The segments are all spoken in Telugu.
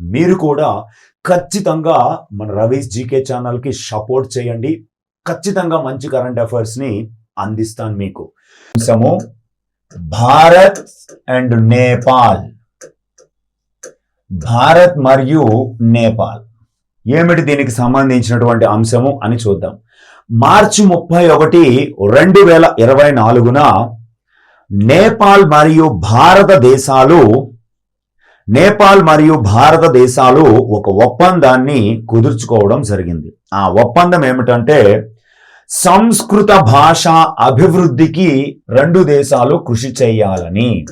మీరు కూడా ఖచ్చితంగా మన రవీస్ జీకే ఛానల్కి సపోర్ట్ చేయండి. ఖచ్చితంగా మంచి కరెంట్ అఫైర్స్ని అందిస్తాను మీకు. అంశము భారత్ అండ్ నేపాల్. భారత్ మరియు నేపాల్. ఏమిటి దీనికి సంబంధించినటువంటి అంశము అని చూద్దాం. మార్చి ముప్పై ఒకటి రెండు వేల ఇరవై నాలుగున నేపాల్ మరియు భారతదేశాలు నేపాల్ మరియు భారతదేశాలు ఒక ఒప్పందాన్ని కుదుర్చుకోవడం జరిగింది. ఆ ఒప్పందం ఏమిటంటే సంస్కృత భాష అభివృద్ధికి రెండు దేశాలు కృషి చేయాలని.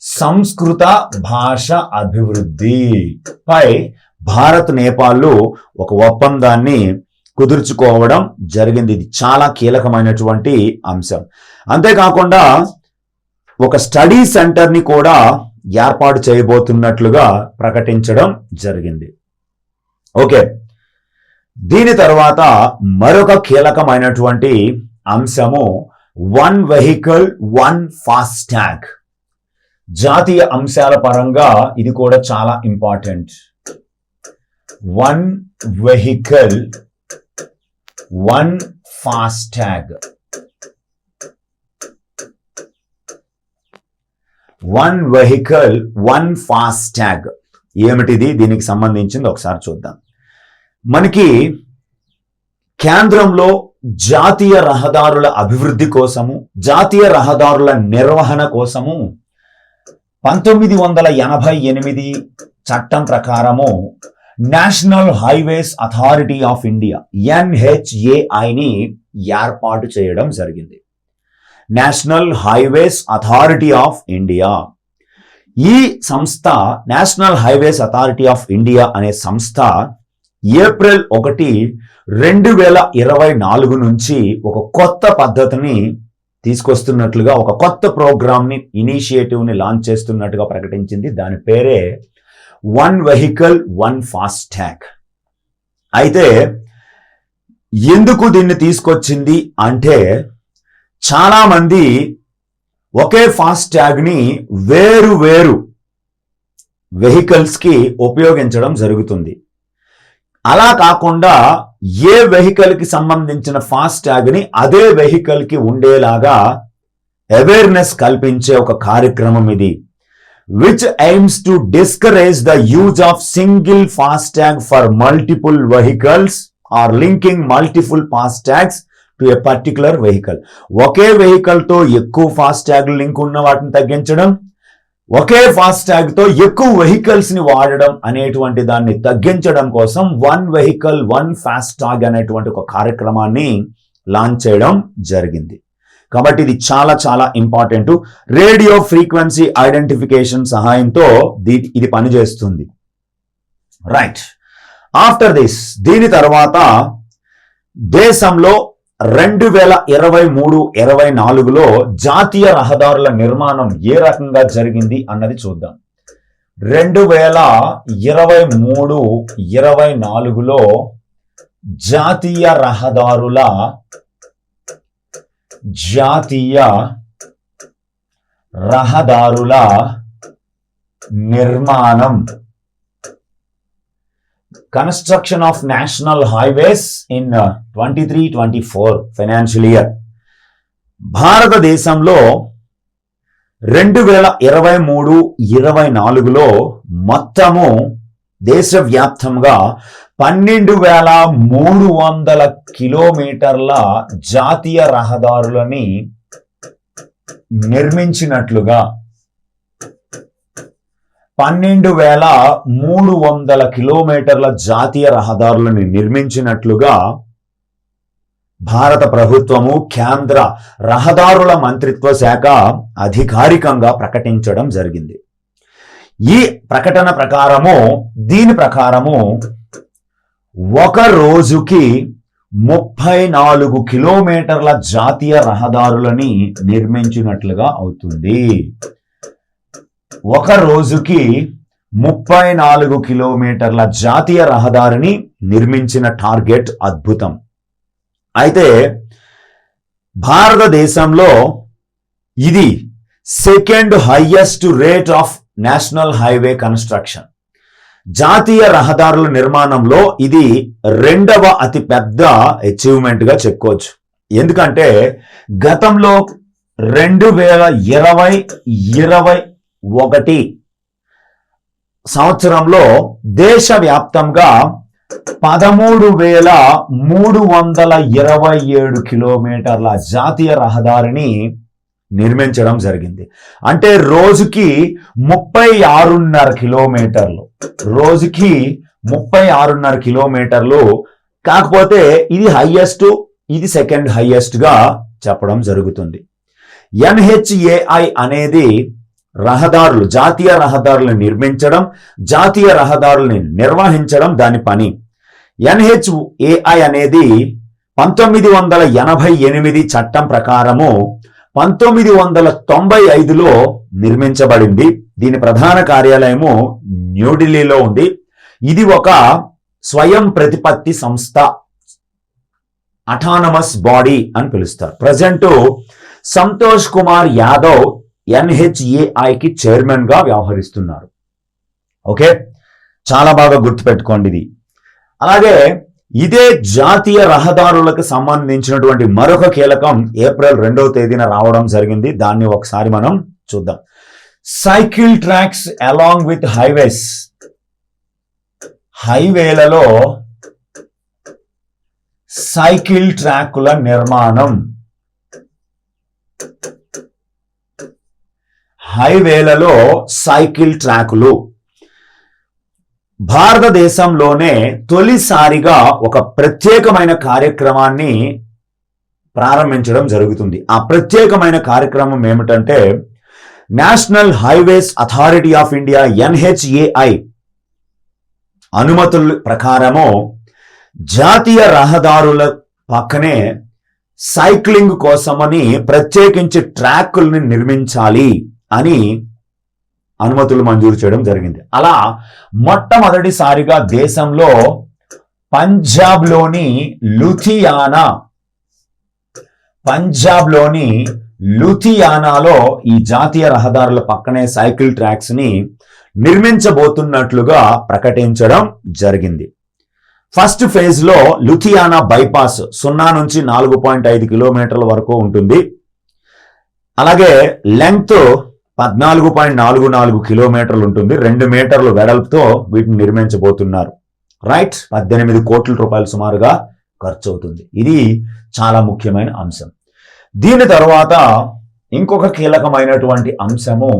సంస్కృత భాష అభివృద్ధి పై భారత్ నేపాల్ ఒక ఒప్పందాన్ని కుదుర్చుకోవడం జరిగింది. ఇది చాలా కీలకమైనటువంటి అంశం. అంతేకాకుండా ఒక స్టడీ సెంటర్ని కూడా ఏర్పాటు చేయబోతున్నట్లుగా ప్రకటించడం జరిగింది. ఓకే. దీని తర్వాత మరొక కీలకమైనటువంటి అంశము వన్ వెహికల్ వన్ ఫాస్టాగ్ జాతీయ అంశాల పరంగా ఇది కూడా చాలా important. One vehicle one FASTag one vehicle one FASTag ఏమిటిది? దీనికి సంబంధించింది ఒకసారి చూద్దాం. మనకి కేంద్రంలో జాతీయ రహదారుల అభివృద్ధి కోసము జాతీయ రహదారుల నిర్వహణ కోసము పంతొమ్మిది వందల ఎనభై ఎనిమిది చట్టం ప్రకారము national highways authority of India ఎన్హెచ్ఏఐని ఏర్పాటు చేయడం జరిగింది. National highways authority of India. ఈ సంస్థ national highways authority of India అనే సంస్థ ఏప్రిల్ ఒకటి రెండు వేల ఇరవై నాలుగు నుంచి ఒక కొత్త పద్ధతిని తీసుకొస్తున్నట్లుగా ఒక కొత్త ప్రోగ్రామ్ని ఇనిషియేటివ్ని లాంచ్ చేస్తున్నట్టుగా ప్రకటించింది. దాని పేరే వన్ వెహికల్ వన్ ఫాస్టాగ్ అయితే ఎందుకు దీన్ని తీసుకొచ్చింది అంటే చాలా మంది ఒకే ఫాస్టాగ్ని వేరు వేరు వెహికల్స్కి ఉపయోగించడం జరుగుతుంది. అలా కాకుండా ఏ వెహికల్కి సంబంధించిన ఫాస్టాగ్ని అదే వెహికల్కి ఉండేలాగా అవేర్నెస్ కల్పించే ఒక కార్యక్రమం ఇది. Which aims to discourage the use of single FASTag for multiple vehicles or linking multiple FASTags to a particular vehicle ఒకే వెహికల్తో ఎక్కువ ఎక్కువ ట్యాగ్ లింక్ ఉన్న వాటిని తగ్గించడం ఒకే ఫాస్టాగ్తో ఎక్కువ వెహికల్స్ని వాడడం అనేటువంటి దాన్ని తగ్గించడం కోసం one vehicle one fast tag అనేటువంటి ఒక కార్యక్రమాన్ని లాంచ్ చేయడం జరిగింది. కాబట్టి ఇది చాలా చాలా ఇంపార్టెంట్ రేడియో ఫ్రీక్వెన్సీ ఐడెంటిఫికేషన్ సహాయంతో దీ- ఇది పనిచేస్తుంది. రైట్ ఆఫ్టర్ దిస్ దీని తర్వాత దేశంలో రెండు వేల ఇరవై మూడు ఇరవై నాలుగులో జాతీయ రహదారుల నిర్మాణం ఏ రకంగా జరిగింది అన్నది చూద్దాం. రెండు వేల ఇరవై మూడు ఇరవై నాలుగులో జాతీయ రహదారుల జాతీయ రహదారుల నిర్మాణం construction of national highways in twenty three twenty four financial year భారతదేశంలో రెండు వేల ఇరవై మూడు ఇరవై నాలుగులో మొత్తము దేశవ్యాప్తంగా పన్నెండు వేల మూడు వందల కిలోమీటర్ల జాతీయ రహదారులని నిర్మించినట్లుగా పన్నెండు వేల మూడు వందల కిలోమీటర్ల జాతీయ రహదారులను నిర్మించినట్లుగా భారత ప్రభుత్వము కేంద్ర రహదారుల మంత్రిత్వ శాఖ అధికారికంగా ప్రకటించడం జరిగింది. ఈ ప్రకటన ప్రకారము దీని ప్రకారము ఒక రోజుకి ముప్పై నాలుగు కిలోమీటర్ల జాతీయ రహదారులని నిర్మించినట్లుగా అవుతుంది. ఒక రోజుకి ముప్పై నాలుగు కిలోమీటర్ల జాతీయ రహదారిని నిర్మించిన టార్గెట్ అద్భుతం. అయితే భారతదేశంలో ఇది second highest rate of national highway construction. జాతీయ రహదారుల నిర్మాణంలో ఇది రెండవ అతి పెద్ద అచీవ్మెంట్గా చెప్పుకోవచ్చు. ఎందుకంటే గతంలో రెండు వేల ఇరవై ఇరవై ఒకటి. సంవత్సరంలో దేశవ్యాప్తంగా పదమూడు వేల మూడు వందల ఇరవై ఏడు కిలోమీటర్ల జాతీయ రహదారిని నిర్మించడం జరిగింది. అంటే రోజుకి ముప్పై ఆరున్నర కిలోమీటర్లు. రోజుకి ముప్పై ఆరున్నర కిలోమీటర్లు. కాకపోతే ఇది హైయెస్ట్ ఇది సెకండ్ హైయెస్ట్గా చెప్పడం జరుగుతుంది. ఎన్హెచ్ఏఐ అనేది రహదారులు జాతీయ రహదారులను నిర్మించడం జాతీయ రహదారుల్ని నిర్వహించడం దాని పని. ఎన్హెచ్ఏఐ అనేది పంతొమ్మిది వందల ఎనభై ఎనిమిది చట్టం ప్రకారము పంతొమ్మిది వందల తొంభై ఐదులో నిర్మించబడింది. దీని ప్రధాన కార్యాలయము న్యూఢిల్లీలో ఉంది. ఇది ఒక స్వయం ప్రతిపత్తి సంస్థ అటానమస్ బాడీ అని పిలుస్తారు. ప్రజెంట్ సంతోష్ కుమార్ యాదవ్ ఎన్హెచ్ఏఐకి చైర్మన్గా వ్యవహరిస్తున్నారు. ఓకే? చాలా బాగా గుర్తుపెట్టుకోండి ఇది. అలాగే ఇదే జాతీయ రహదారులకు సంబంధించినటువంటి మరొక కీలకం ఏప్రిల్ రెండవ తేదీన రావడం జరిగింది. దాన్ని ఒకసారి మనం చూద్దాం. Cycle tracks along with highways. హైవేలలో cycle ట్రాకుల నిర్మాణం. హైవేలలో సైకిల్ ట్రాకులు. భారతదేశంలోనే తొలిసారిగా ఒక ప్రత్యేకమైన కార్యక్రమాన్ని ప్రారంభించడం జరుగుతుంది. ఆ ప్రత్యేకమైన కార్యక్రమం ఏమిటంటే national highways authority of India NHAI అనుమతుల ప్రకారము జాతీయ రహదారుల పక్కనే సైక్లింగ్ కోసమని ప్రత్యేకించి ట్రాకుల్ని నిర్మించాలి. అని అనుమతులు మంజూరు చేయడం జరిగింది. అలా మొట్టమొదటిసారిగా దేశంలో పంజాబ్లోని లుథియానా పంజాబ్లోని లుథియానాలో ఈ జాతీయ రహదారుల పక్కనే సైకిల్ ట్రాక్స్ని నిర్మించబోతున్నట్లుగా ప్రకటించడం జరిగింది. ఫస్ట్ ఫేజ్లో లుథియానా బైపాస్ సున్నా నుంచి నాలుగు పాయింట్ ఐదు కిలోమీటర్ల వరకు ఉంటుంది. అలాగే లెంగ్త్ పద్నాలుగు పాయింట్ నాలుగు నాలుగు కిలోమీటర్లు ఉంటుంది రెండు మీటర్లు వెడల్పుతో వీటిని నిర్మించబోతున్నారు. రైట్? పద్దెనిమిది కోట్ల రూపాయలు సుమారుగా ఖర్చు అవుతుంది ఇది చాలా ముఖ్యమైన అంశం. దీని తర్వాత ఇంకొక కీలకమైనటువంటి అంశము